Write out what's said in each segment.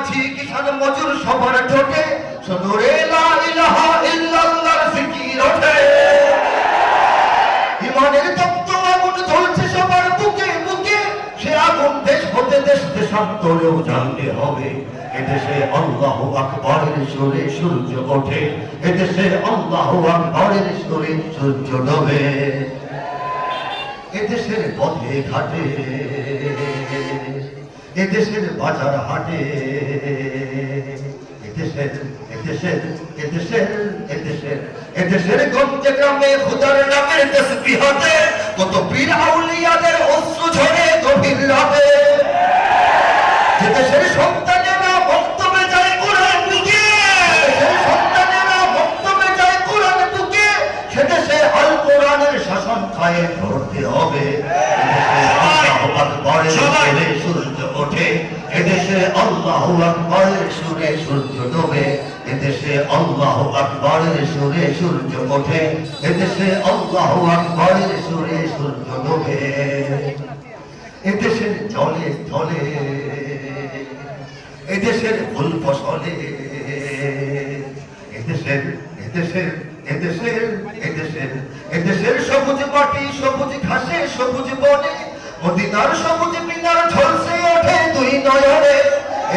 মাঝি কিষান মজুর সবার ঠোঁটে। সদরে লা ইলাহা ওঠে। ইমানের সে আগুন দেশ হতে দেশ সূর্য ওঠে। এদেশে আল্লাহ আকবরের সুরে সূর্য ডোবে। এদেশের পথে ঘাটে। এদেশের বাজার হাটে। এদেশের এদেশের এদেশের এদেশের এদেশের গঞ্জে গ্রামে খুদার নামের কত পীর আউলিয়াদের অশ্রু ঝরে গভীর রাতে। এদেশের আল কোরআনের শাসন কায়ে ধরতে হবে। আল্লাহ আকবরের সুরে সূর্য ডোবে এদেশে আল্লাহ আকবরের সুরে সূর্য ওঠে এদেশে আল্লাহ আকবরের সুরে সূর্য ডোবে এদেশের জলে স্থলে এদেশের ফুল ফসলে এদেশের এদেশের এদেশের এদেশের এদেশের সবুজ মাটি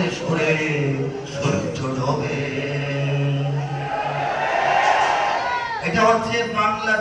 আকবরের সুরে সূর্য এটা হচ্ছে বাংলা